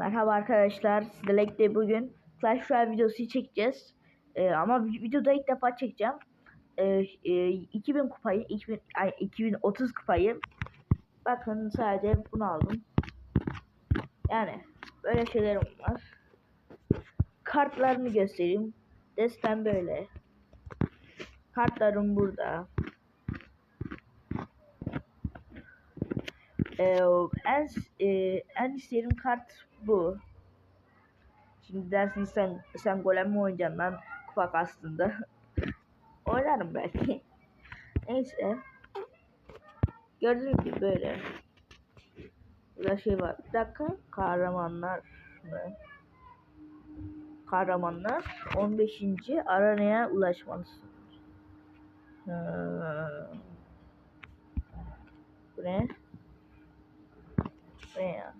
Merhaba arkadaşlar. Sizlerle birlikte bugün Clash Royale videosu çekeceğiz. Ee, ama vi- videoda ilk defa çekeceğim. Ee, e, 2000 kupayı, 2000, ay, 2030 kupayı. Bakın sadece bunu aldım. Yani böyle şeylerim var. Kartlarını göstereyim. Destem böyle. Kartlarım burada. Ee, en e, en istediğim kart bu. Şimdi dersin sen sen golem mi oynayacaksın lan kupa aslında. Oynarım belki. Neyse. Gördüğünüz gibi böyle. Burada şey var. Bir dakika. Kahramanlar mı? Kahramanlar 15. aranaya ulaşmalısın. Hmm. Bu ne? Bu ne ya?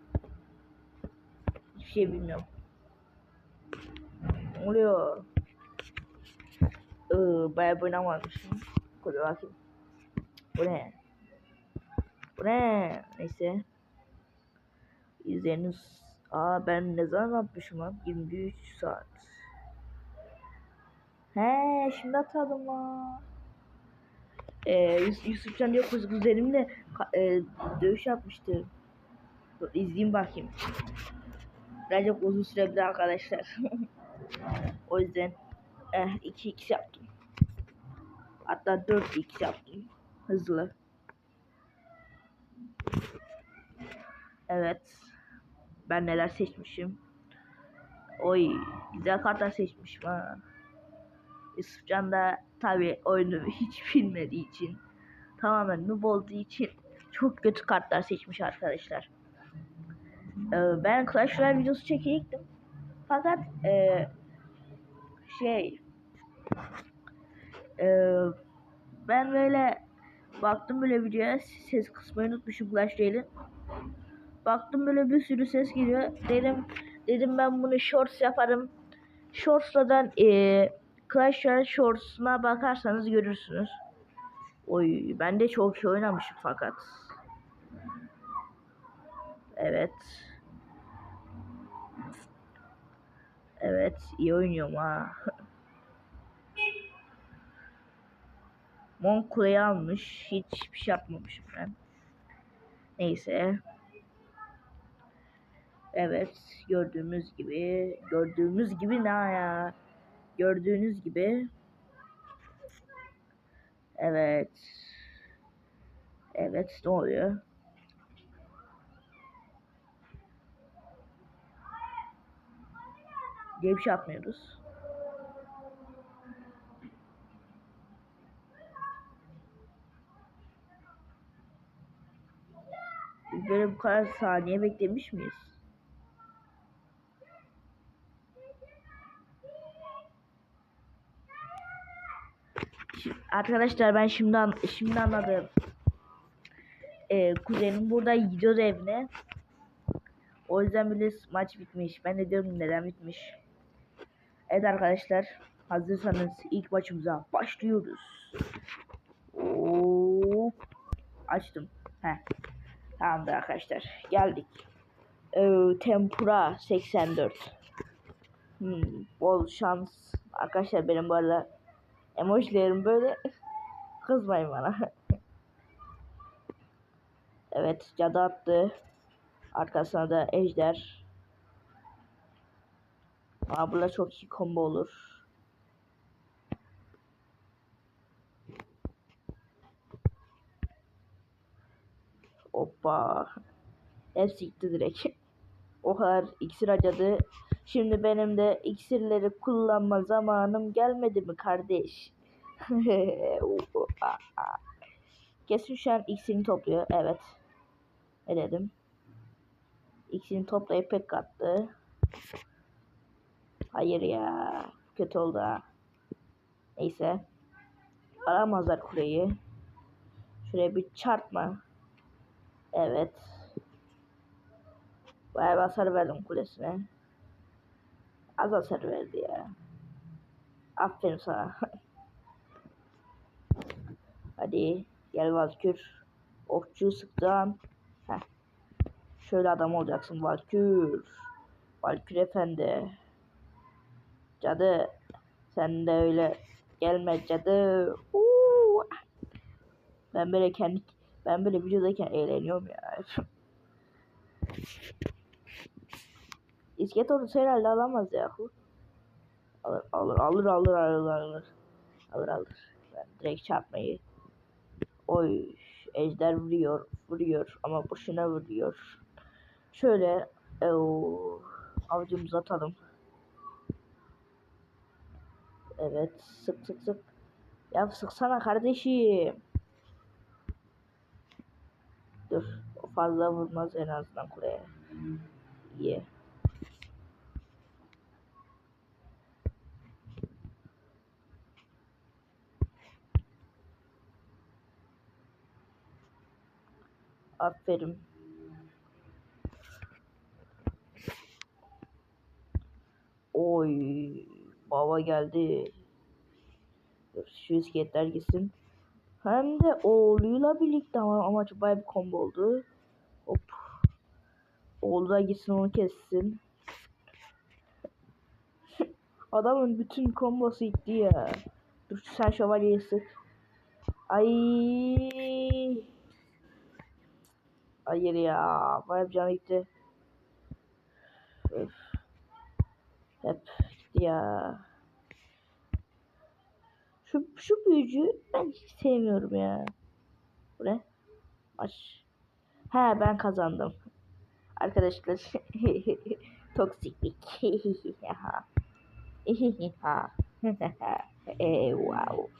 Hiçbir şey bilmiyorum. Oluyor? Ee, bayağı oynamamışım. Koy bakayım. Bu ne? Bu ne? Neyse. İzleyiniz. Aa ben ne zaman yapmışım lan? 23 saat. He şimdi hatırladım lan. Ee, Yus Yusufcan diye kız kuzenimle ka- e, dövüş yapmıştı. Dur bakayım. Bence uzun sürebilir arkadaşlar. o yüzden eh 2 x yaptım. Hatta 4 x yaptım. Hızlı. Evet. Ben neler seçmişim. Oy güzel kartlar seçmişim ha. Yusufcan da tabi oyunu hiç bilmediği için tamamen noob olduğu için çok kötü kartlar seçmiş arkadaşlar. Ee, ben Clash Royale videosu çekecektim. Fakat e, şey e, ben böyle baktım böyle videoya ses kısmayı unutmuşum Clash Royale'in. Baktım böyle bir sürü ses geliyor. Dedim dedim ben bunu shorts yaparım. Shorts'dan e, Clash Royale Shorts'una bakarsanız görürsünüz. Oy ben de çok şey oynamışım fakat. Evet. Evet iyi oynuyorum ha. Monk Kule'yi almış. Hiçbir şey yapmamışım ben. Neyse. Evet gördüğümüz gibi gördüğümüz gibi ne ya? Gördüğünüz gibi Evet. Evet ne oluyor? Diye bir şey yapmıyoruz. Biz böyle bu kadar saniye beklemiş miyiz? Arkadaşlar ben şimdi an şimdi anladım. Ee, kuzenim burada gidiyordu evine. O yüzden bile maç bitmiş. Ben de diyorum neden bitmiş. Evet arkadaşlar. Hazırsanız ilk maçımıza başlıyoruz. Hop. Açtım. Heh. Tamamdır arkadaşlar. Geldik. Ee, tempura 84. Hmm, bol şans. Arkadaşlar benim bu arada emojilerim böyle. Kızmayın bana. evet cadı attı. Arkasına da ejder. Aa, burada çok iyi combo olur. Hoppa. Hepsi gitti direkt. o kadar iksir harcadı. Şimdi benim de iksirleri kullanma zamanım gelmedi mi kardeş? Kesin şu an iksirini topluyor. Evet. Ne dedim? İkisini toplayıp pek attı. Hayır ya. Kötü oldu ha. Neyse. Alamazlar kuleyi. Şuraya bir çarpma. Evet. Bayağı bir hasar verdim kulesine. Az hasar verdi ya. Aferin sana. Hadi gel Valkür. Okçu sıktım. Heh. Şöyle adam olacaksın Valkür. Valkür Efendi. Cadı. Sen de öyle gelme cadı. Uuu. Ben böyle kendi ben böyle videodayken eğleniyorum ya. İskelet ordusu herhalde alamaz yahu. Alır alır alır alır alır alır. Alır alır. Ben direkt çarpmayı. Oy ejder vuruyor vuruyor ama boşuna vuruyor. Şöyle eee, avucumuzu atalım. Evet sık sık sık. Ya sıksana kardeşim. Dur. O fazla vurmaz en azından kuleye. İyi. Aferin. Oy. Baba geldi. Şu iskeletler gitsin. Hem de oğluyla birlikte ama amaç bayağı bir combo oldu. Hop. Oğlu da gitsin onu kessin. Adamın bütün kombosu gitti ya. Dur sen şövalyeyi sık. Ay. Hayır ya. Bayağı bir canı gitti. Öf. Hep ya. Şu, şu büyücü ben hiç sevmiyorum ya. Bu ne? Maç. He ben kazandım. Arkadaşlar. Toksiklik. e, wow.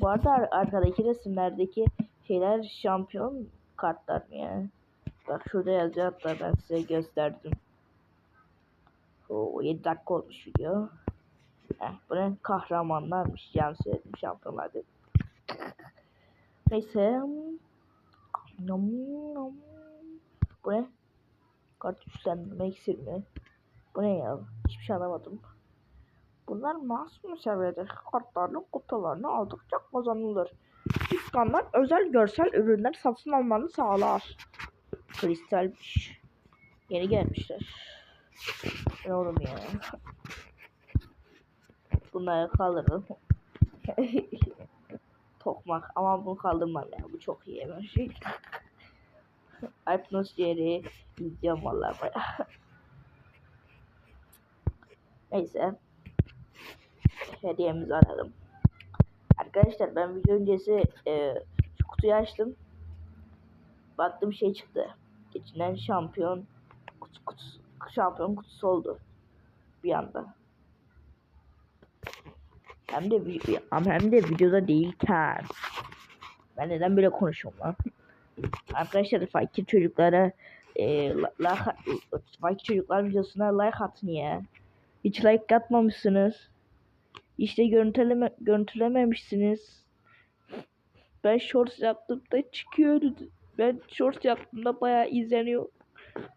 Bu arada ar- arkadaki resimlerdeki şeyler şampiyon kartlar mı ya? Bak şurada yazıyor hatta ben size gösterdim. O 7 dakika olmuş video. Heh, bu ne? Kahramanlarmış. Yan söyledim şampiyonlar. Neyse. Nom, nom. Bu ne? Kart güçlendirme iksir mi? Bu ne ya? Hiçbir şey anlamadım. Bunlar masum seviyede kartların kutularını aldıkça kazanılır. Dükkanlar özel görsel ürünler satın almanı sağlar. Kristalmiş. Yeni gelmişler. Ne oğlum ya? Bunları kaldırdım. Tokmak ama bunu kaldırmam ya. Bu çok iyi bir şey. Atmosferi izliyorum vallahi bayağı. Neyse. Hediyemizi alalım. Arkadaşlar ben video öncesi e, şu kutuyu açtım. Baktım şey çıktı. İçinden şampiyon kutu, kutusu, şampiyon kutusu oldu. Bir anda. Hem de hem de videoda değilken. Ben neden böyle konuşuyorum lan? Arkadaşlar fakir çocuklara e, like, fakir çocuklar videosuna like atın ya. Hiç like atmamışsınız. İşte görüntüleme, görüntülememişsiniz. Ben shorts yaptığımda çıkıyordu. Ben shorts yaptığımda bayağı izleniyor.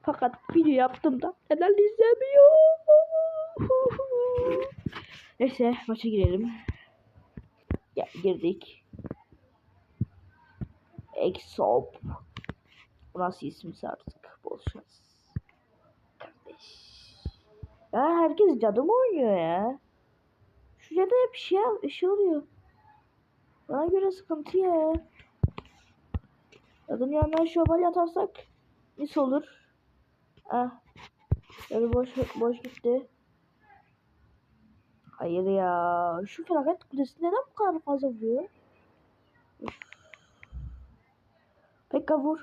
Fakat video yaptığımda neden izlemiyor? Neyse maça girelim. Ya girdik. Exop. Bu nasıl isimse artık. Şans. Kardeş. Ya herkes cadı mı oynuyor ya? Şu cadı hep şey, şey oluyor. Bana göre sıkıntı ya. Cadının yanına şövalye atarsak mis olur. Ah. Cadı boş, boş gitti. Hayır ya. Şu felaket kulesi neden bu kadar fazla vuruyor? Pekka vur.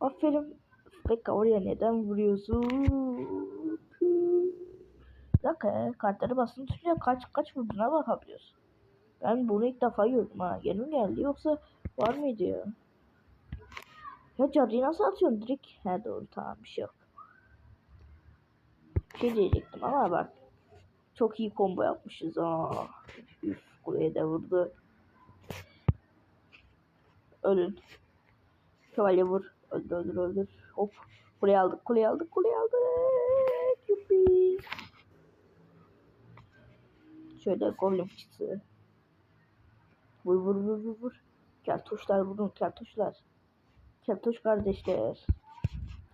Aferin. Pekka oraya neden vuruyorsun? Dakika. Kartları basın tutunca kaç kaç vurduğuna bakabiliyorsun. Ben bunu ilk defa gördüm ha. Yeni mi geldi yoksa var mıydı ya? Ya cadıyı nasıl atıyorsun direkt? He doğru tamam bir şey yok. Şey diyecektim ama bak. Çok iyi combo yapmışız ha. Üf kuleye de vurdu. Ölün. Şövalye vur. Öldür öldür öldür. Hop. Kuleyi aldık kuleyi aldık kuleyi aldık. Yuppi. Şöyle golem çıktı. Vur vur vur vur vur. Keltoşlar vurun keltoşlar. Keltoş kardeşler.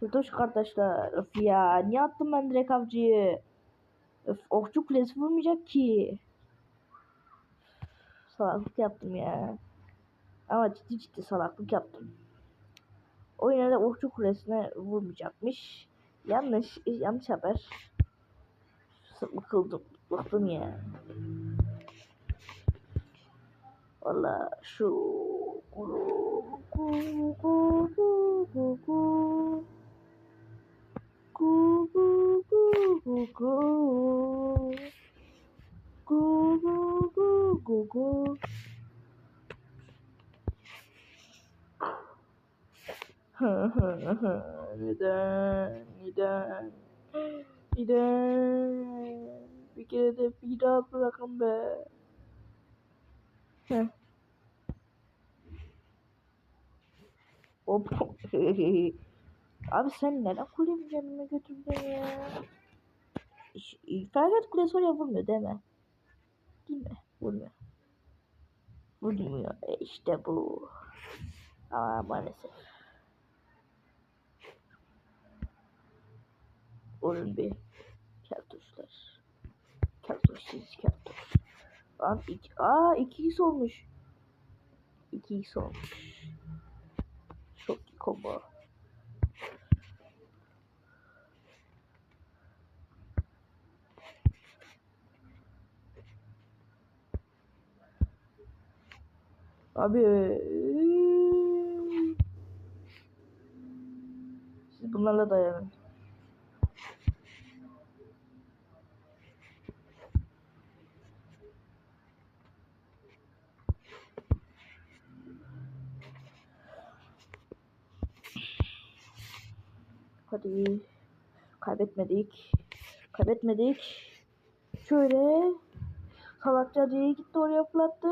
Fırtoş kardeşler. Öf ya. Niye attım ben direkt avcıyı? Öf okçu kulesi vurmayacak ki. Salaklık yaptım ya. Ama ciddi ciddi salaklık yaptım. O yine de okçu kulesine vurmayacakmış. Yanlış, yanlış haber. Sıkıldım, bıktım ya. Valla şu Neden? Neden? Neden? Bir kere de bir daha bırakın be. Heh. Hop. Abi sen neden kulemin yanına götürdün ya? İş- Ferhat kulesi oraya vurmuyor değil mi? Değil mi? Vurmuyor. Vurmuyor. E işte bu. Aa maalesef. Vurun bir. Keltoşlar. Keltoş siz keltoş. Lan iki, aa 2x olmuş. 2x olmuş. Çok iyi combo. Abi. Siz bunlarla dayanın. Hadi. Kaybetmedik. Kaybetmedik. Şöyle. Salakça diye gitti oraya fırlattı.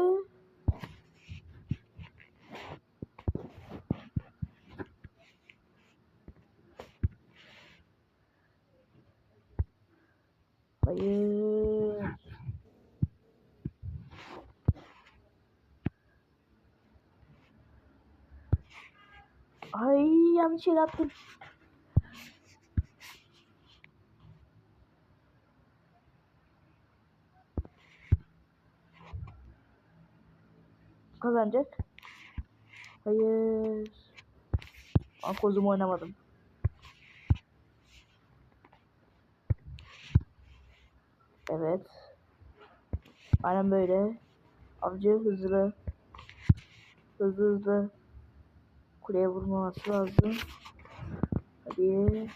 Hayır. Ay yanlış yere attım. Kazanacak. Hayır. Kozumu oynamadım. Evet. Aynen böyle. Avcı hızlı. Hızlı hızlı. Kuleye vurmaması lazım. Hadi.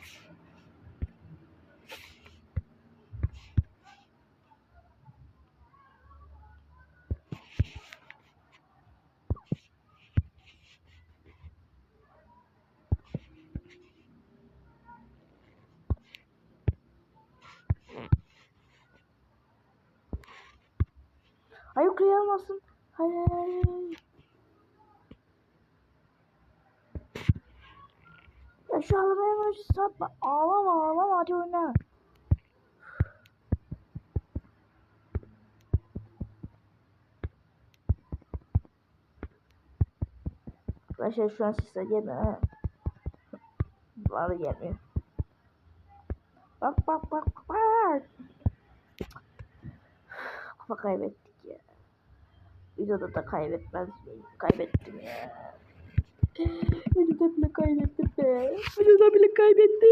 Hayır kuleye almasın. Hayır. hayır, hayır. Ya şu ağlamaya emoji satma. Ağlama ağlama hadi oyna. Arkadaşlar şu an sesler gelmiyor. Bana gelmiyor. Bak bak bak bak. Kupa kaybettik ya. Videoda da kaybetmez miyim? Kaybettim ya. Videoda bile kaybettim be. Videoda bile kaybettim.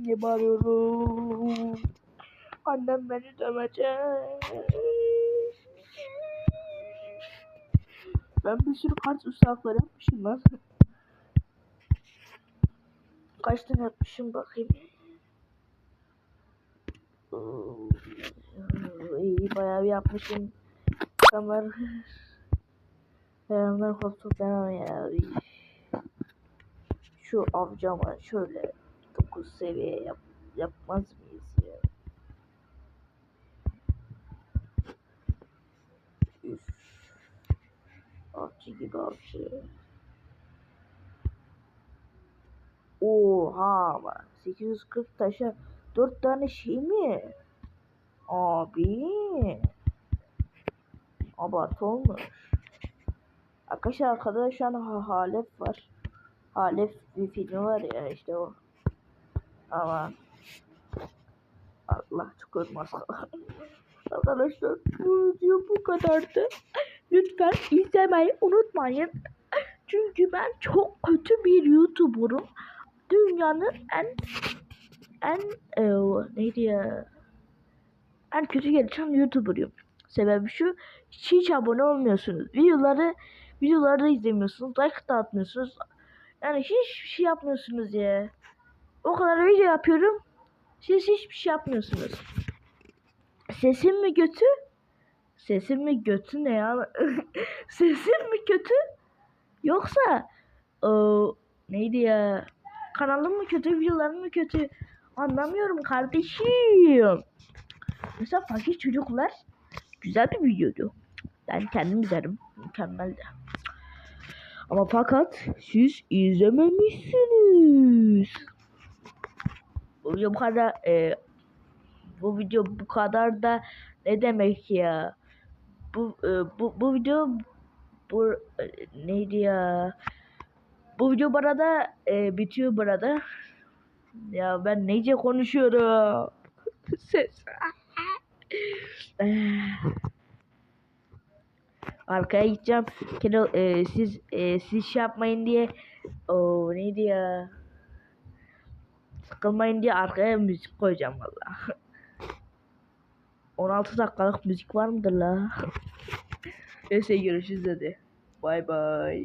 Niye bağırıyorum? Annem beni dövecek. Ben bir sürü kart ıslakları yapmışım lan. Kaç tane yapmışım bakayım. İyi bayağı bir yapmışım. Kamar. Beyanlar koltuk ben ya. Şu avcama şöyle 9 seviye yap, yapmaz mıyız ya? Üf. Avcı gibi avcı. Oha ama 840 taşa 4 tane şey mi? Abi. Abartı olmuş. Arkadaşlar arkada şu an ha halep var. Halef bir filmi var ya işte o. Ama Allah çok olmaz. Arkadaşlar bu video bu kadardı. Lütfen izlemeyi unutmayın. Çünkü ben çok kötü bir YouTuber'ım. Dünyanın en en e, neydi ya? En kötü gelişen YouTuber'ıyım. Sebebi şu hiç, abone olmuyorsunuz. Videoları videoları da izlemiyorsunuz. Like da atmıyorsunuz. Yani hiçbir şey yapmıyorsunuz ya. O kadar video yapıyorum. Siz hiçbir şey yapmıyorsunuz. Sesim mi kötü? Sesim mi kötü ne ya? Sesim mi kötü? Yoksa o neydi ya? Kanalım mı kötü, videolarım mı kötü? Anlamıyorum kardeşim. Mesela fakir çocuklar güzel bir videodu. Ben kendim izlerim. Mükemmeldi. Ama fakat siz izlememişsiniz. Bu video bu kadar e, bu video bu kadar da ne demek ya? Bu e, bu bu video bu e, neydi ya? Bu video burada e, bitiyor burada. Ya ben neyce konuşuyorum? Ses. Arkaya gideceğim. E, siz e, siz şey yapmayın diye o neydi ya? Sıkılmayın diye arkaya müzik koyacağım valla. 16 dakikalık müzik var mıdır la? Neyse görüşürüz hadi. Bay bay.